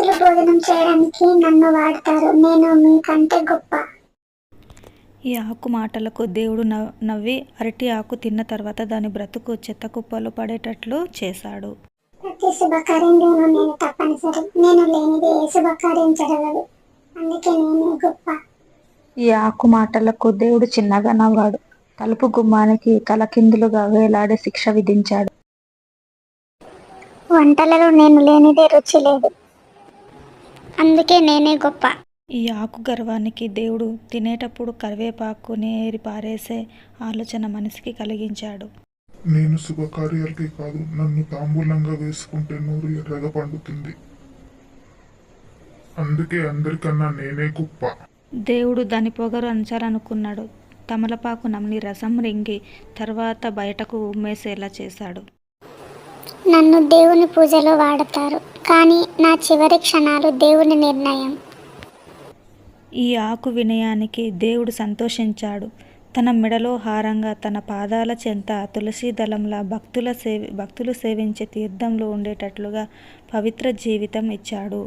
మనుషులు భోజనం చేయడానికి నన్ను వాడతారు. నేను మీకంటే గొప్ప. ఈ ఆకు మాటలకు దేవుడు నవ్- నవ్వి అరటి ఆకు తిన్న తర్వాత దాని బ్రతుకు చెత్త కుప్పలో పడేటట్లు చేశాడు. ప్రతి శుభకార్యంలోనూ నేను తప్పనిసరి. నేను లేనిది ఏ శుభకార్యం జరగదు. అందుకే నేనే గొప్ప. ఈ ఆకు మాటలకు దేవుడు చిన్నగా నవ్వాడు. తలుపు గుమ్మానికి తలకిందులుగా వేలాడే శిక్ష విధించాడు. వంటలలో నేను లేనిదే రుచి లేదు. అందుకే నేనే గొప్ప. ఈ ఆకు గర్వానికి దేవుడు తినేటప్పుడు కరివేపాకుని ఏరి పారేసే ఆలోచన మనిషికి కలిగించాడు. నేను శుభకార్యాలకి కాదు నన్ను తాంబూలంగా వేసుకుంటే నోరు ఎర్రగా పండుతుంది. అందుకే అందరికన్నా నేనే గొప్ప. దేవుడు దాని పొగరు అంచాలనుకున్నాడు. తమలపాకు నమిలి రసం రింగి తర్వాత బయటకు ఉమ్మేసేలా చేశాడు. నన్ను దేవుని పూజలో వాడతారు. కానీ నా చివరి క్షణాలు దేవుని నిర్ణయం. ఈ ఆకు వినయానికి దేవుడు సంతోషించాడు. తన మెడలో హారంగా తన పాదాల చెంత తులసి దళంలా భక్తుల సేవి భక్తులు సేవించే తీర్థంలో ఉండేటట్లుగా పవిత్ర జీవితం ఇచ్చాడు.